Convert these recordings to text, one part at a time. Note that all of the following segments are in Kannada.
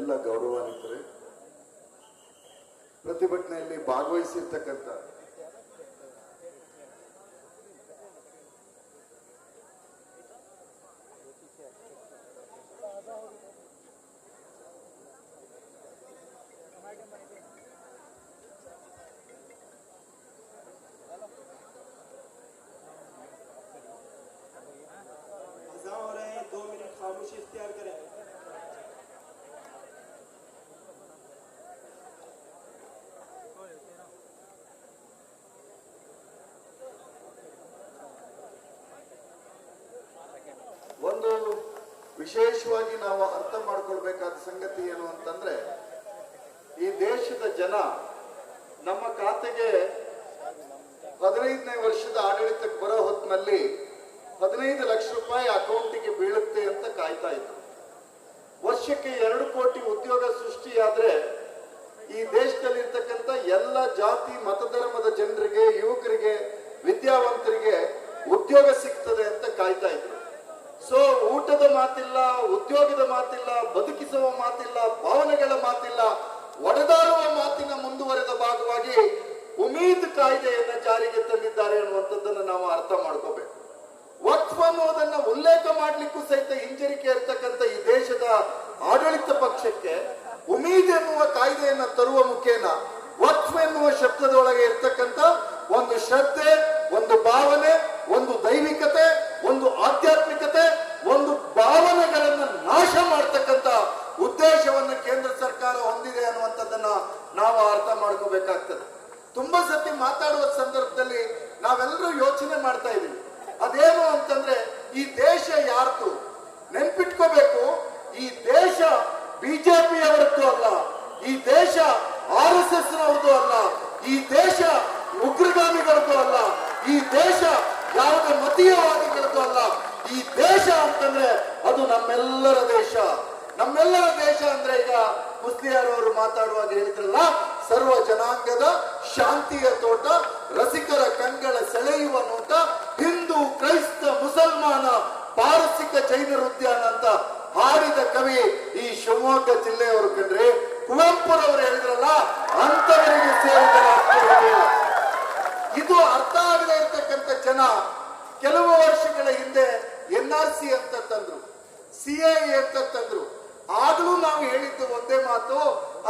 ಎಲ್ಲ ಗೌರವಾನ್ವಿತರೆ. ಪ್ರತಿಭಟನೆಯಲ್ಲಿ ಭಾಗವಹಿಸಿರ್ತಕ್ಕಂಥ ವಿಶೇಷವಾಗಿ ನಾವು ಅರ್ಥ ಮಾಡ್ಕೊಳ್ಬೇಕಾದ ಸಂಗತಿ ಏನು ಅಂತಂದ್ರೆ, ಈ ದೇಶದ ಜನ ನಮ್ಮ ಖಾತೆಗೆ ಹದಿನೈದನೇ ವರ್ಷದ ಆಡಳಿತಕ್ಕೆ ಬರೋ ಹೊತ್ತಿನಲ್ಲಿ ಹದಿನೈದು ಲಕ್ಷ ರೂಪಾಯಿ ಅಕೌಂಟಿಗೆ ಬೀಳುತ್ತೆ ಅಂತ ಕಾಯ್ತಾ ಇದ್ರು. ವರ್ಷಕ್ಕೆ ಎರಡು ಕೋಟಿ ಉದ್ಯೋಗ ಸೃಷ್ಟಿಯಾದ್ರೆ ಈ ದೇಶದಲ್ಲಿರ್ತಕ್ಕಂಥ ಎಲ್ಲ ಜಾತಿ ಮತಧರ್ಮದ ಜನರಿಗೆ, ಯುವಕರಿಗೆ, ವಿದ್ಯಾವಂತರಿಗೆ ಉದ್ಯೋಗ ಸಿಗ್ತದೆ ಅಂತ ಕಾಯ್ತಾ ಇದ್ರು ಸೊ ಊಟದ ಮಾತಿಲ್ಲ, ಉದ್ಯೋಗದ ಮಾತಿಲ್ಲ, ಬದುಕಿಸುವ ಮಾತಿಲ್ಲ, ಭಾವನೆಗಳ ಮಾತಿಲ್ಲ, ಒಡೆದಾಡುವ ಮಾತಿನ ಮುಂದುವರೆದ ಭಾಗವಾಗಿ ಉಮೀದ್ ಕಾಯ್ದೆಯನ್ನ ಜಾರಿಗೆ ತಂದಿದ್ದಾರೆ ಅನ್ನುವಂಥದ್ದನ್ನ ನಾವು ಅರ್ಥ ಮಾಡ್ಕೋಬೇಕು. ವಕ್ಫ್ ಅನ್ನೋದನ್ನ ಉಲ್ಲೇಖ ಮಾಡ್ಲಿಕ್ಕೂ ಸಹಿತ ಹಿಂಜರಿಕೆ ಇರ್ತಕ್ಕಂಥ ಈ ದೇಶದ ಆಡಳಿತ ಪಕ್ಷಕ್ಕೆ ಉಮೀದ್ ಎನ್ನುವ ಕಾಯ್ದೆಯನ್ನ ತರುವ ಮುಖೇನ ವಕ್ಫ್ ಎನ್ನುವ ಶಬ್ದದೊಳಗೆ ಇರ್ತಕ್ಕಂಥ ಒಂದು ಶ್ರದ್ಧೆ, ಒಂದು ಭಾವನೆ, ಒಂದು ದೈವಿಕತೆ, ಒಂದು ಆಧ್ಯಾತ್ಮಿಕತೆ ಭಾವನೆಗಳನ್ನ ನಾಶ ಮಾಡ್ತಕ್ಕಂತ ಉದ್ದೇಶವನ್ನು ಕೇಂದ್ರ ಸರ್ಕಾರ ಹೊಂದಿದೆ ಅನ್ನುವಂಥದ್ದನ್ನ ನಾವು ಅರ್ಥ ಮಾಡ್ಕೋಬೇಕಾಗ್ತದೆ. ತುಂಬಾ ಸತಿ ಮಾತಾಡುವ ಸಂದರ್ಭದಲ್ಲಿ ನಾವೆಲ್ಲರೂ ಯೋಚನೆ ಮಾಡ್ತಾ ಇದೀವಿ ಅದೇನು ಅಂತಂದ್ರೆ, ಈ ದೇಶ ಯಾರ್ದು ನೆನ್ಪಿಟ್ಕೋಬೇಕು, ಈ ದೇಶ ಬಿಜೆಪಿಯವರದ್ದು ಅಲ್ಲ, ಈ ದೇಶ ಆರ್ ಎಸ್ ಎಸ್ ನವರದ್ದು ಅಲ್ಲ, ಈ ದೇಶ ಉಗ್ರಗಾಮಿಗಳದ್ದು ಅಲ್ಲ, ಈ ದೇಶ ಯಾವುದೇ ಅಲ್ಲ ಈ ದೇಶ ಅಂತಂದ್ರೆ ಅದು ನಮ್ಮೆಲ್ಲರ ದೇಶ. ನಮ್ಮೆಲ್ಲರ ದೇಶ ಅಂದ್ರೆ ಈಗ ಮುಸ್ಲಿಯರವರು ಮಾತಾಡುವಾಗ ಹೇಳಿದ್ರಲ್ಲ ಸರ್ವ ಜನಾಂಗದ ಶಾಂತಿಯ ತೋಟ, ರಸಿಕರ ಕಂಗಳ ಸೆಳೆಯುವ ನೋಟ, ಹಿಂದೂ, ಕ್ರೈಸ್ತ, ಮುಸಲ್ಮಾನ, ಪಾರಸಿಕ ಜೈನರ ಉದ್ಯಾನ ಅಂತ ಹಾಡಿದ ಕವಿ ಈ ಶಿವಮೊಗ್ಗ ಜಿಲ್ಲೆಯವರು ಕಂಡ್ರೆ ಕುವೆಂಪುರವರು ಹೇಳಿದ್ರಲ್ಲ, ಅಂತವರಿಗೆ ಸೇರಿದ ಇದು ಅರ್ಥ ಆಗದೆ ಇರ್ತಕ್ಕಂಥ ಜನ ಕೆಲವು ವರ್ಷಗಳ ಹಿಂದೆ ಎನ್ ಆರ್ ಸಿ ಅಂತ ತಂದ್ರು, ಸಿ ಅಂತ ತಂದ್ರು. ಆಗಲೂ ನಾವು ಹೇಳಿದ್ದು ಒಂದೇ ಮಾತು,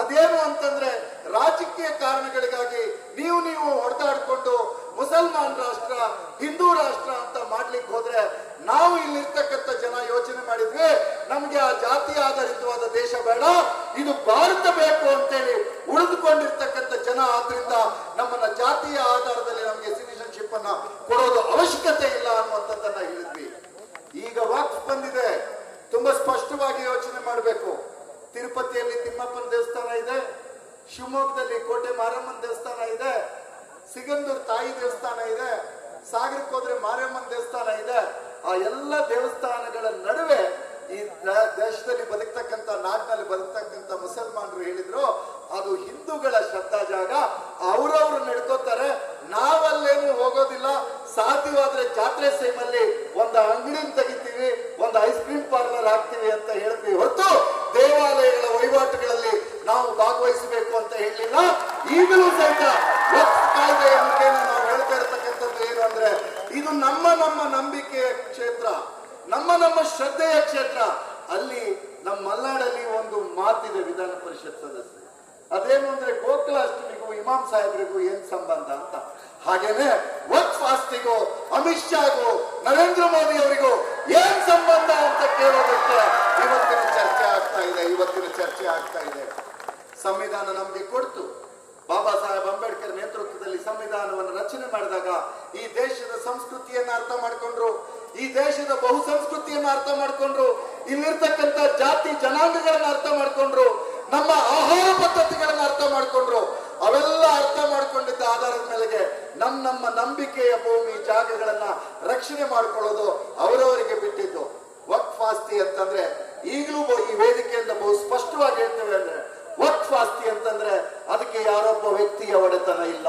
ಅದೇನು ಅಂತಂದ್ರೆ ರಾಜಕೀಯ ಕಾರಣಗಳಿಗಾಗಿ ನೀವು ನೀವು ಹೊಡೆದಾಡ್ಕೊಂಡು ಮುಸಲ್ಮಾನ್ ರಾಷ್ಟ್ರ, ಹಿಂದೂ ರಾಷ್ಟ್ರ ಅಂತ ಮಾಡ್ಲಿಕ್ಕೆ ಹೋದ್ರೆ ನಾವು ಇಲ್ಲಿರ್ತಕ್ಕಂಥ ಜನ ಯೋಚನೆ ಮಾಡಿದ್ವಿ ನಮ್ಗೆ ಆ ಜಾತಿ ಆಧಾರಿತವಾದ ದೇಶ ಬೇಡ, ಇದು ಭಾರತ ಬೇಕು ಅಂತೇಳಿ ಉಳಿದುಕೊಂಡಿರ್ತಕ್ಕಂಥ ಜನ ಆದ್ರಿಂದ ನಮ್ಮನ್ನ ಜಾತಿಯ ಆಧಾರದಲ್ಲಿ ನಮಗೆ ಸಿಟಿಸನ್ಶಿಪ್ ಅನ್ನ ಕೊಡೋದು ಅವಶ್ಯಕತೆ ಇಲ್ಲ ಅನ್ನುವಂಥದ್ದನ್ನ ಹೇಳಿದ್ವಿ ಈಗ ವಾಕ್ಸ್ ಬಂದಿದೆ ತುಂಬಾ ಸ್ಪಷ್ಟವಾಗಿ ಯೋಚನೆ ಮಾಡಬೇಕು ತಿರುಪತಿಯಲ್ಲಿ ತಿಮ್ಮಪ್ಪನ ದೇವಸ್ಥಾನ ಇದೆ ಶಿವಮೊಗ್ಗದಲ್ಲಿ ಕೋಟೆ ಮಾರಮ್ಮನ ದೇವಸ್ಥಾನ ಇದೆ, ಸಿಗಂದೂರ್ ತಾಯಿ ದೇವಸ್ಥಾನ ಇದೆ, ಸಾಗರಕ್ಕೆ ಹೋದ್ರೆ ಮಾರಮ್ಮನ ದೇವಸ್ಥಾನ ಇದೆ. ಆ ಎಲ್ಲ ದೇವಸ್ಥಾನಗಳ ನಡುವೆ ಈ ದೇಶದಲ್ಲಿ ಬದುಕ್ತಕ್ಕಂಥ ನಾಡಿನಲ್ಲಿ ಬದುಕ್ತಕ್ಕಂಥ ಮುಸಲ್ಮಾನರು ಹೇಳಿದ್ರು, ಅದು ಹಿಂದೂಗಳ ಶ್ರದ್ಧಾ ಜಾಗ. ಇದು ನಮ್ಮ ನಮ್ಮ ನಂಬಿಕೆಯ ಕ್ಷೇತ್ರ, ನಮ್ಮ ನಮ್ಮ ಶ್ರದ್ಧೆಯ ಕ್ಷೇತ್ರ. ಅಲ್ಲಿ ನಮ್ಮ ಮಲ್ನಾಡಲ್ಲಿ ಒಂದು ಮಾತಿದೆ ವಿಧಾನ ಪರಿಷತ್ ಸದಸ್ಯರು. ಅದೇನು ಅಂದ್ರೆ ಗೋಕುಲಾಷ್ಟಮಿಗೂ ಇಮಾಮ್ ಸಾಹೇಬ್ರಿಗೂ ಏನ್ ಸಂಬಂಧ ಅಂತ. ಹಾಗೇನೆ ವಕ್ಫ್ ಆಸ್ತಿಗೂ, ಅಮಿತ್ ಶಾಗೂ, ನರೇಂದ್ರ ಮೋದಿ ಅವರಿಗೂ ಏನ್ ಸಂಬಂಧ ಅಂತ ಕೇಳೋದಕ್ಕೆ ಇವತ್ತಿನ ಚರ್ಚೆ ಆಗ್ತಾ ಇದೆ, ಇವತ್ತಿನ ಚರ್ಚೆ ಆಗ್ತಾ ಇದೆ. ಸಂವಿಧಾನ ನಮಗೆ ಕೊಡ್ತು. ಬಾಬಾ ಸಾಹೇಬ್ ಅಂಬೇಡ್ಕರ್ ನೇತೃತ್ವದಲ್ಲಿ ಸಂವಿಧಾನವನ್ನು ರಚನೆ ಮಾಡಿದಾಗ ಈ ದೇಶದ ಸಂಸ್ಕೃತಿಯನ್ನ ಅರ್ಥ ಮಾಡ್ಕೊಂಡ್ರು, ಈ ದೇಶದ ಬಹುಸಂಸ್ಕೃತಿಯನ್ನ ಅರ್ಥ ಮಾಡ್ಕೊಂಡ್ರು, ಇಲ್ಲಿರ್ತಕ್ಕಂಥ ಜಾತಿ ಜನಾಂಗಗಳನ್ನ ಅರ್ಥ ಮಾಡ್ಕೊಂಡ್ರು, ನಮ್ಮ ಆಹಾರ ಪದ್ಧತಿಗಳನ್ನ ಅರ್ಥ ಮಾಡ್ಕೊಂಡ್ರು, ಅವೆಲ್ಲ ಅರ್ಥ ಮಾಡ್ಕೊಂಡಿದ್ದ ಆಧಾರದ ಮೇಲೆಗೆ ನಮ್ಮ ನಮ್ಮ ನಂಬಿಕೆಯ ಭೂಮಿ ಜಾಗಗಳನ್ನ ರಕ್ಷಣೆ ಮಾಡ್ಕೊಳ್ಳೋದು ಅವರವರಿಗೆ ಬಿಟ್ಟಿದ್ದು. ಆಸ್ತಿ ಅಂತಂದ್ರೆ, ಈಗಲೂ ಈ ವೇದಿಕೆಯಿಂದ ಬಹು ಸ್ಪಷ್ಟವಾಗಿ ಹೇಳ್ತೇವೆ ಅಂದ್ರೆ, ವಕ್ಫ್ ಅಂತಂದ್ರೆ, ಅದಕ್ಕೆ ಯಾರೊಬ್ಬ ವ್ಯಕ್ತಿಯ ಒಡೆತನ ಇಲ್ಲ.